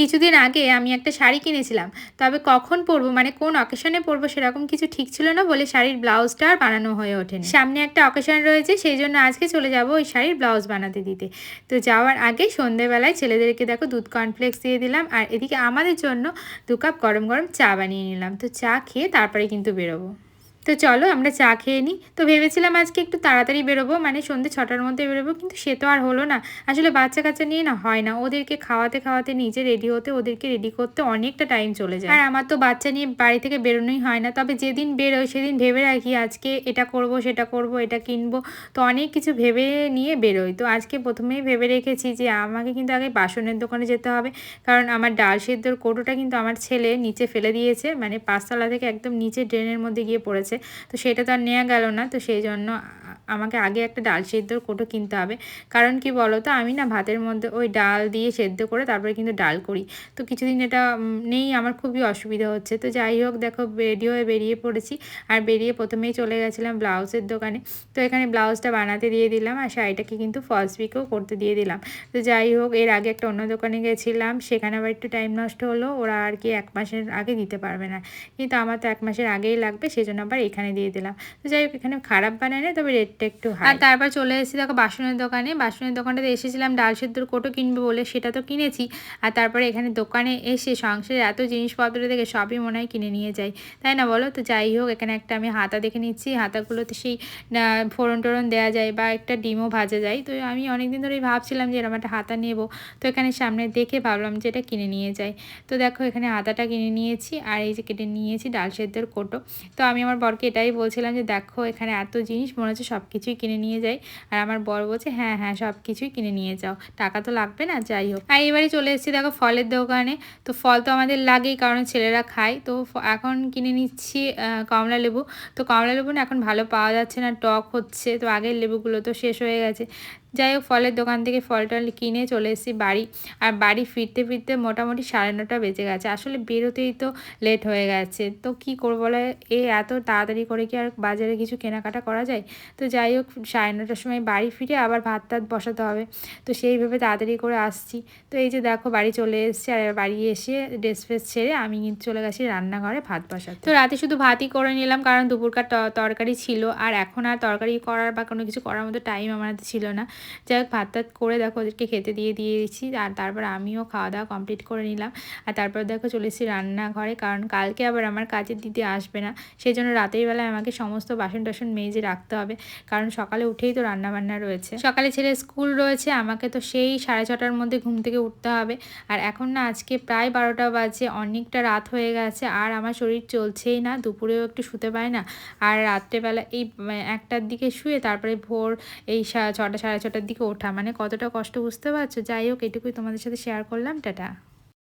কিছুদিন আগে আমি একটা শাড়ি কিনেছিলাম। তবে কখন পরবো মানে কোন অকেশনে পরবো সেরকম কিছু ঠিক ছিল না বলে শাড়ির ব্লাউজটা আর বানানো হয়ে ওঠেনি। সামনে একটা অকেশন রয়েছে, সেই জন্য আজকে চলে যাব ওই শাড়ির ব্লাউজ বানাতে দিতে। তো যাওয়ার আগে সন্ধেবেলায় ছেলেদেরকে দেখো দুধ কর্নফ্লেক্স দিয়ে দিলাম, আর এদিকে আমাদের জন্য দু কাপ গরম গরম চা বানিয়ে নিলাম। তো চা খেয়ে তারপরে কিন্তু বেরোবো। তো চলো আমরা চা খেয়ে নিই তো ভেবেছিলাম আজকে একটু তাড়াতাড়ি বেরোবো মানে সন্ধ্যে ছটার মধ্যে বেরোবো, কিন্তু সে তো আর হলো না। আসলে বাচ্চা কাচ্চা নিয়ে না হয় না, ওদেরকে খাওয়াতে খাওয়াতে, নিজে রেডি হতে, ওদেরকে রেডি করতে অনেকটা টাইম চলে যায়। আর আমার তো বাচ্চা নিয়ে বাড়ি থেকে বেরোনোই হয় না, তবে যেদিন বেরোয় সেদিন ভেবে রাখি আজকে এটা করব, সেটা করব, এটা কিনবো। তো অনেক কিছু ভেবে নিয়ে বেরোই। তো আজকে প্রথমেই ভেবে রেখেছি যে আমাকে কিন্তু আগে বাসনের দোকানে যেতে হবে, কারণ আমার ডাল সেদ্ধর কৌটোটা কিন্তু আমার ছেলে নিচে ফেলে দিয়েছে মানে পাঁচতলা থেকে একদম নিচে ড্রেনের মধ্যে গিয়ে পড়েছে। তো সেটা তো আর নেওয়া গেল না তো সেই জন্য আমাকে আগে একটা ডাল সেদ্ধর কোটো কিনতে হবে। কারণ কি বলো তো আমি না ভাতের মধ্যে ওই ডাল দিয়ে সেদ্ধ করে তারপরে কিন্তু ডাল করি। তো কিছুদিন এটা নেই, আমার খুবই অসুবিধা হচ্ছে। তো যাই হোক, দেখো, রেডি হয়ে বেরিয়ে পড়েছি। আর বেরিয়ে প্রথমেই চলে গেছিলাম ব্লাউজের দোকানে। তো এখানে ব্লাউজটা বানাতে দিয়ে দিলাম আর শাড়িটাকে কিন্তু ফলস পিকও করতে দিয়ে দিলাম। তো যাই হোক, এর আগে একটা অন্য দোকানে গেছিলাম। সেখানে আবার একটু টাইম নষ্ট হলো। ওরা আর কি এক মাসের আগে দিতে পারবে না। কিন্তু আমার তো এক মাসের আগেই লাগবে সেই জন্য আবার এখানে দিয়ে দিলাম। তো যাই হোক, এখানে খারাপ বানায় না তবে রেটটা একটু আর তারপর চলে এসেছি দেখো বাসনের দোকানে। বাসনের দোকানটাতে এসেছিলাম ডাল সেদ্ধর কোটো কিনবো বলে সেটা তো কিনেছি। আর তারপরে এখানে দোকানে এসে সংসারের এত জিনিসপত্র দেখে সবই মনে হয় কিনে নিয়ে যাই। তাই না বলো? তো যাই হোক এখানে একটা আমি হাতা দেখে নিচ্ছি। হাতাগুলোতে সেই ফোড়ন টোড়ন দেওয়া যায় বা একটা ডিমও ভাজা যায়। তো আমি অনেকদিন ধরেই ভাবছিলাম যে এরকম একটা হাতা নেব। তো এখানে সামনে দেখে ভাবলাম যে এটা কিনে নিয়ে যাই। তো দেখো এখানে হাতাটা কিনে নিয়েছি আর এই যে কেটে নিয়েছি ডাল সেদ্ধর কোটো। তো আমি আমার বরকে এটাই বলছিলাম যে দেখো এখানে এত জিনিস মনে হচ্ছে সব কিছুই কিনে নিয়ে যাই। আর আমার বর বলছে হ্যাঁ হ্যাঁ সব কিছুই কিনে নিয়ে যাও। টাকা তো লাগবে না, যাই হোক। আর এবারে চলে এসেছি দেখো ফলের দোকানে। তো ফল তো আমাদের লাগেই, কারণ ছেলেরা খায়। তো এখন কিনে নিচ্ছি কমলা লেবু। তো কমলা লেবু না এখন ভালো পাওয়া যাচ্ছে না, টক হচ্ছে। তো আগের লেবুগুলো তো শেষ হয়ে গেছে। যাই হোক, ফলের দোকান থেকে ফলটা কিনে চলে এসেছি বাড়ি। আর বাড়ি ফিরতে ফিরতে মোটামুটি সাড়ে নটা বেজে গেছে। আসলে বেরোতেই তো লেট হয়ে গেছে। তো কি করব বলে? এ এত তাড়াতাড়ি করে কি আর বাজারে কিছু কেনাকাটা করা যায়? তো যাই হোক, সাড়ে নটার সময় বাড়ি ফিরে আবার ভাত টাত বসাতে হবে। তো সেইভাবে তাড়াতাড়ি করে আসছি। তো এই যে দেখো, বাড়ি চলে এসেছি। আর বাড়ি এসে ড্রেস ফ্রেস ছেড়ে আমি কিন্তু চলে গেছি রান্নাঘরে ভাত বসাতে। তো রাতে শুধু ভাতই করে নিলাম, কারণ দুপুরকার তরকারি ছিল। আর এখন আর তরকারি করার বা কোনো কিছু করার মতো টাইম আমার ছিল না। যাই হোক ভাত টাত করে দেখো ওদেরকে খেতে দিয়ে দিয়ে দিয়েছি। আর তারপর আমিও খাওয়া দাওয়া কমপ্লিট করে নিলাম। আর তারপর দেখো চলে এসেছি রান্নাঘরে, কারণ কালকে আবার আমার কাজের দিদি আসবে না। সেই জন্য রাতের বেলায় আমাকে সমস্ত বাসন টাসন মেজে রাখতে হবে, কারণ সকালে উঠেই তো রান্নাবান্না রয়েছে। সকালে ছেলে স্কুল রয়েছে, আমাকে তো সেই সাড়ে ছটার মধ্যে ঘুম থেকে উঠতে হবে। আর এখন না আজকে প্রায় বারোটা বাজে, অনেকটা রাত হয়ে গেছে, আর আমার শরীর চলছেই না, দুপুরেও একটু শুতে পায় না। আর রাত্রেবেলা এই একটার দিকে শুয়ে তারপরে ভোর এই ছটা সাড়ে ছটার দিকে ওঠা। মানে কতটা কষ্ট বুঝতে পারছ? যাই হোক, এটুকুই তোমাদের সাথে শেয়ার করলাম। টাটা।